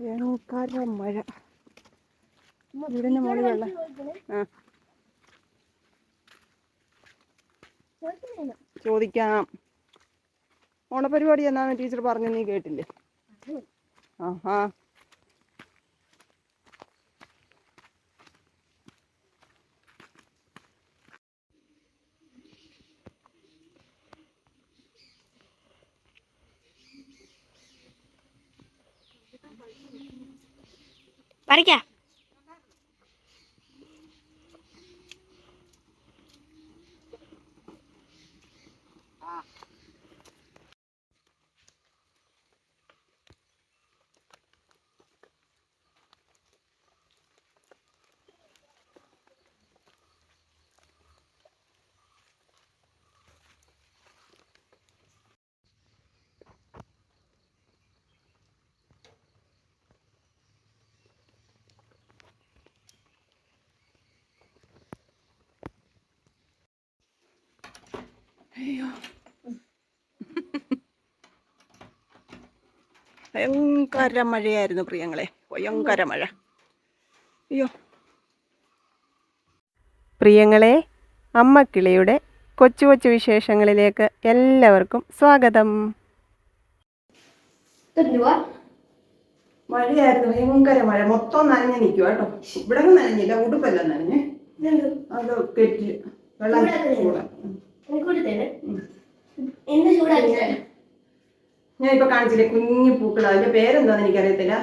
ഭയങ്കര മഴ. ഇവിടുന്ന് മുകളിൽ വെള്ളം ആ. ചോദിക്കാം. ഓണപരിപാടി എന്നാണ് ടീച്ചർ പറഞ്ഞു നീ കേട്ടില്ലേ? ആഹാ. പറിക്കാം അയ്യോ. ഭയങ്കര മഴയായിരുന്നു പ്രിയങ്ങളെ. ഭയങ്കര മഴ. അയ്യോ. പ്രിയങ്ങളെ അമ്മക്കിളിയുടെ കൊച്ചു കൊച്ചു വിശേഷങ്ങളിലേക്ക് എല്ലാവർക്കും സ്വാഗതം. മഴയായിരുന്നു. ഭയങ്കര മഴ. മൊത്തം നനഞ്ഞു നിൽക്കുക കേട്ടോ. ഇവിടെ നനഞ്ഞില്ല. ഉടുപ്പെല്ലാം നനഞ്ഞ്. അത് കെറ്റി വെള്ളം ചൂടാ. ഞാൻ ഇപ്പൊ കാണിച്ചില്ലേ കുഞ്ഞു പൂക്കൾ. അതിന്റെ പേരെന്താന്ന് എനിക്കറിയത്തില്ല.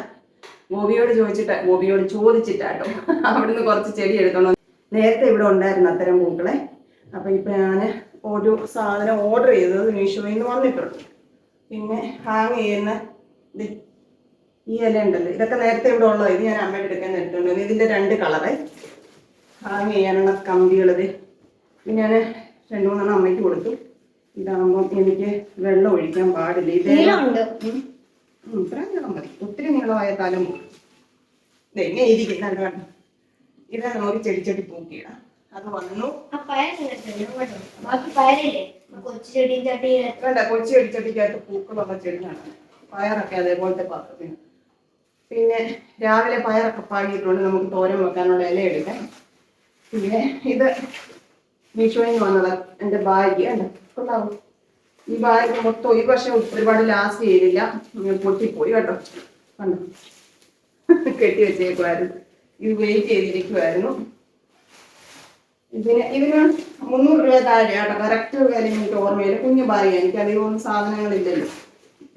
ഗോപിയോട് ചോദിച്ചിട്ട് ഗോപിയോട് ചോദിച്ചിട്ടാട്ടോ. അവിടുന്ന് കുറച്ച് ചെടി എടുക്കണം നേരത്തെ ഇവിടെ ഉണ്ടായിരുന്നു അത്തരം പൂക്കളെ. അപ്പൊ ഇപ്പൊ ഞാൻ ഒരു സാധനം ഓർഡർ ചെയ്തത് മീഷോയിൽ നിന്ന് വന്നിട്ടുണ്ട്. പിന്നെ ഹാങ് ചെയ്യുന്ന ഈ ഇല ഉണ്ടല്ലോ. ഇതൊക്കെ നേരത്തെ ഇവിടെ ഉള്ളത്. ഇത് ഞാൻ അമ്മയുടെ എടുക്കാൻ നേരത്തുണ്ട് ഇതിന്റെ രണ്ട് കളറ് ഹാങ് ചെയ്യാനുള്ള കമ്പികളത് പിന്നെ ഞാൻ രണ്ടു മൂന്നെണ്ണം അമ്മയ്ക്ക് കൊടുത്തു. ഇതാകുമ്പോൾ എനിക്ക് വെള്ളം ഒഴിക്കാൻ പാടില്ല. ഇത് ഇത്രയും നീളം മതി. ഒത്തിരി നീളമായ തലം ഇതെങ്ങനെ ഇരിക്കുന്ന ഇതാ ഇത്. നമുക്ക് ചെടിച്ചെടി പൂക്കിയിടാം. അത് വന്നു. വേണ്ട കൊച്ചി ചെടിച്ചട്ടിക്കകത്ത് പൂക്കളുള്ള ചെടിയാണ്. പയറൊക്കെ അതേപോലത്തെ പാത്രത്തിന് പിന്നെ രാവിലെ പയറൊക്കെ പാകിയിട്ടുണ്ട്. നമുക്ക് തോരൻ വെക്കാനുള്ള ഇല എടുക്കാം. പിന്നെ ഇത് മീഷോയിൽ നിന്ന് വന്നതാ എന്റെ ബാഗ് ഈ ബാഗ് മൊത്തം ഈ വർഷം ഒരുപാട് ലാസ്റ്റ് ചെയ്തില്ല. പൊട്ടിപ്പോയി കേട്ടോ. കണ്ടോ? കെട്ടി വെച്ചേക്കുമായിരുന്നു ഇത് വെയിറ്റ് ചെയ്തിരിക്കുമായിരുന്നു ഇതിന് ഇതിന് മുന്നൂറ് രൂപ താഴെ കേട്ടോ. കറക്റ്റ് വില എനിക്ക് ഓർമ്മയില്ല. കുഞ്ഞു ബാഗ് എനിക്ക് അധികം ഒന്നും സാധനങ്ങളില്ലല്ലോ.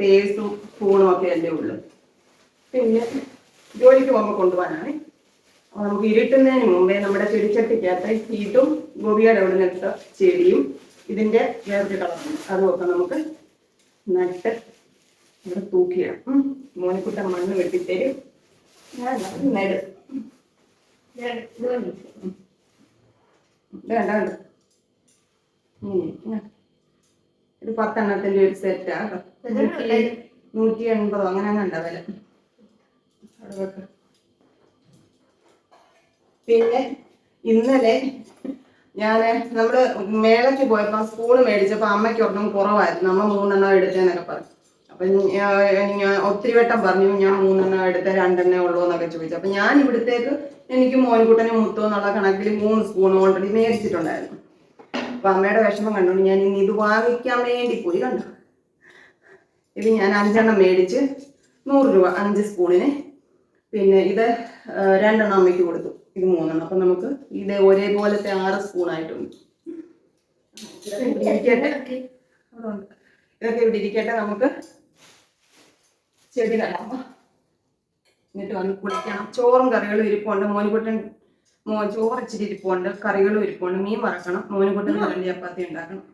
പേഴ്സും ഫോണും ഒക്കെ അല്ലേ ഉള്ളു. പിന്നെ ജോലിക്ക് പോകുമ്പോൾ കൊണ്ടുപോകാനാണ്. ഇരുട്ടുന്നതിന് മുമ്പേ നമ്മുടെ ചെടിച്ചട്ടിക്കകത്ത് ഹീറ്റും ഗോപിയുടെ അവിടെ നിന്നിട്ട ചെടിയും ഇതിന്റെ വേറൊരു കളറാണ് അതുമൊക്കെ നമുക്ക് നട്ട് ഇവിടെ തൂക്കിയിടാം. മോനിക്കുട്ട മണ്ണ് വെട്ടിത്തരും. ഞാൻ നെട് ഇത് പത്തെണ്ണത്തിന്റെ ഒരു സെറ്റാ നൂറ്റി നൂറ്റി എൺപതോ അങ്ങനെ കണ്ട വില അവിടെ വെക്ക്. പിന്നെ ഇന്നലെ ഞാൻ നമ്മൾ മേളയ്ക്ക് പോയപ്പോൾ സ്കൂൾ മേടിച്ചപ്പോൾ അമ്മയ്ക്ക് ഒരെണ്ണം കുറവായിരുന്നു. അമ്മ മൂന്നെണ്ണം എടുത്തേന്നൊക്കെ പറഞ്ഞു. അപ്പൊ ഞാൻ ഒത്തിരി വട്ടം പറഞ്ഞു ഞാൻ മൂന്നെണ്ണം എടുത്ത രണ്ടെണ്ണേ ഉള്ളൂ എന്നൊക്കെ ചോദിച്ചു. അപ്പൊ ഞാൻ ഇവിടുത്തേക്ക് എനിക്ക് മോൻകുട്ടനെ മുത്തോ എന്നുള്ള കണക്കിൽ മൂന്ന് സ്പൂൺ ഓൾറെഡി മേടിച്ചിട്ടുണ്ടായിരുന്നു. അപ്പൊ അമ്മയുടെ വിഷമം കണ്ടുകൊണ്ട് ഞാൻ ഇനി ഇത് വാങ്ങിക്കാൻ വേണ്ടി പോയി കണ്ടു? ഇത് ഞാൻ അഞ്ചെണ്ണം മേടിച്ച് നൂറ് രൂപ അഞ്ച് സ്പൂണിന്. പിന്നെ ഇത് രണ്ടെണ്ണം അമ്മയ്ക്ക് കൊടുത്തു. ഇത് മൂന്നെണ്ണം. അപ്പൊ നമുക്ക് ഇത് ഒരേപോലത്തെ ആറ് സ്പൂൺ ആയിട്ടുണ്ട് ഇതൊക്കെ ഇവിടെ ഇരിക്കട്ടെ. ഇതൊക്കെ ഇവിടെ ഇരിക്കട്ടെ. നമുക്ക് ചെടി നടാം. എന്നിട്ട് വന്ന് കുളിക്കണം. ചോറും കറികളും ഇരിപ്പുണ്ട്. മോനുകുട്ടൻ മോ ചോറ് ഇച്ചിരി ഇരിപ്പുണ്ട്. കറികളും ഇരിപ്പുണ്ട്. മീൻ വറക്കണം. മോനുകുട്ടൻ നല്ല ചപ്പാത്തി ഉണ്ടാക്കണം.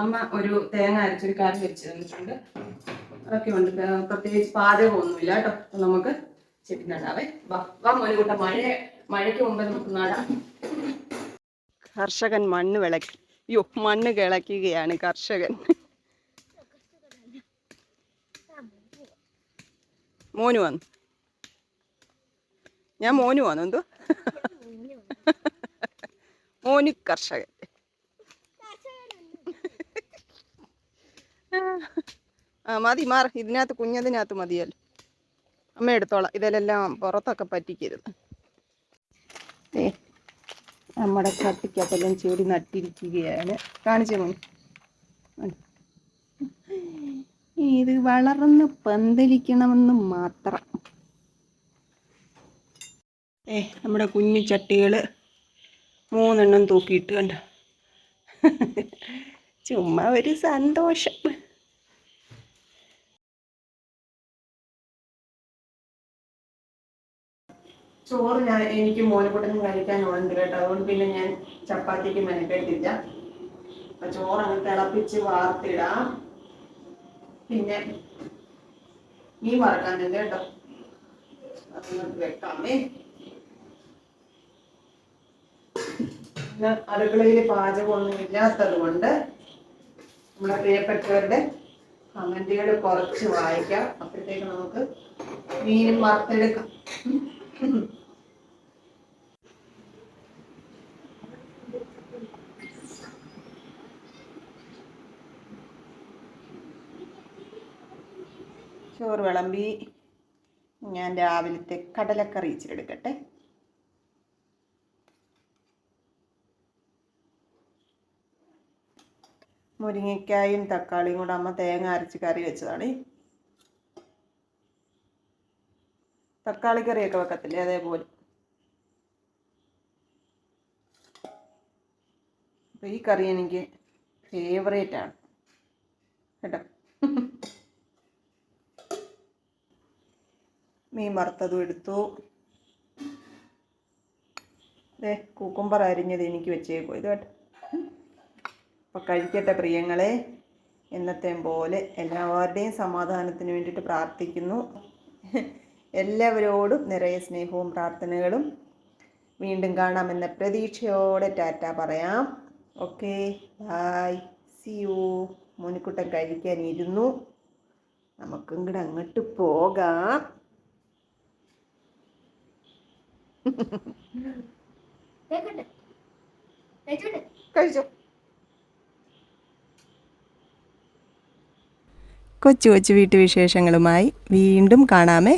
അമ്മ ഒരു തേങ്ങ അരച്ചൊരു കാര്യം വെച്ച് തന്നിട്ടുണ്ട്. അതൊക്കെ ഉണ്ട്. പ്രത്യേകിച്ച് പാചകമൊന്നുമില്ല കേട്ടോ. നമുക്ക് വാ മഴയ്ക്ക് കർഷകൻ മണ്ണ് വിളക്കി. അയ്യോ മണ്ണ് കിളക്കുകയാണ് കർഷകൻ. മോനു വന്നു. ഞാൻ മോനു വന്നു എന്തോ? മോനു കർഷകൻ. ആ മതി മാറി. ഇതിനകത്ത് കുഞ്ഞതിനകത്ത് മതിയല്ലോ. അമ്മ എടുത്തോളാം. ഇതിലെല്ലാം പുറത്തൊക്കെ പറ്റിക്കരുത്. നമ്മുടെ ചട്ടിക്കകത്തെല്ലാം ചെടി നട്ടിരിക്കുകയാണ്. കാണിച്ചു മോൻ ഇത് വളർന്ന് പന്തലിക്കണമെന്ന് മാത്രം. ഏ നമ്മുടെ കുഞ്ഞു ചട്ടികൾ മൂന്നെണ്ണം തൂക്കിയിട്ട് കണ്ട? ചുമ്മാ ഒരു സന്തോഷം. ചോറ് ഞാൻ എനിക്ക് മോനക്കുട്ടനും കഴിക്കാനുണ്ട് കേട്ടോ. അതുകൊണ്ട് പിന്നെ ഞാൻ ചപ്പാത്തിക്ക് മെനക്കെട്ടില്ല അപ്പൊ ചോറ് അങ്ങ് തിളപ്പിച്ച് വാർത്തിടാം. പിന്നെ മീൻ തന്നെ കേട്ടോ. അതങ്ങോട്ട് വെക്കാമേ അടുക്കളയിൽ പാചകമൊന്നും ഇല്ലാത്തത് കൊണ്ട് നമ്മുടെ പ്രിയപ്പെട്ടവരുടെ കമന്റുകൾ കുറച്ച് വായിക്കാം. അപ്പോഴത്തേക്ക് നമുക്ക് മീനും വറുത്തെടുക്കാം. ചോറ് വിളമ്പി ഞാൻ രാവിലത്തെ കടലക്കറി ഇച്ചിരിയെടുക്കട്ടെ മുരിങ്ങയ്ക്കായും തക്കാളിയും കൂടെ അമ്മ തേങ്ങ അരച്ച് കറി വെച്ചതാണ്. തക്കാളി കറിയൊക്കെ വെക്കത്തില്ലേ അതേപോലെ? അപ്പോൾ ഈ കറി എനിക്ക് ഫേവറേറ്റ് ആണ്. കേട്ടോ? മീൻ വറുത്തതും എടുത്തു. ദേ കൂക്കുംബർ അരിഞ്ഞത് എനിക്ക് വെച്ചേക്കോ ഇത് കേട്ടോ അപ്പോൾ കഴിക്കട്ടെ പ്രിയങ്ങളെ. എന്നത്തെയും പോലെ എല്ലാവരുടെയും സമാധാനത്തിന് വേണ്ടിയിട്ട് പ്രാർത്ഥിക്കുന്നു. എല്ലാവരോടും നിറയെ സ്നേഹവും പ്രാർത്ഥനകളും വീണ്ടും കാണാമെന്ന പ്രതീക്ഷയോടെ ടാറ്റ പറയാം. Okay bye see you Monikuttan കഴിക്കാനിരുന്നു. നമുക്കും കൂടെ അങ്ങോട്ട് പോകാം. കഴിച്ചോ. കൊച്ചു കൊച്ചു വീട്ടുവിശേഷങ്ങളുമായി വീണ്ടും കാണാമേ.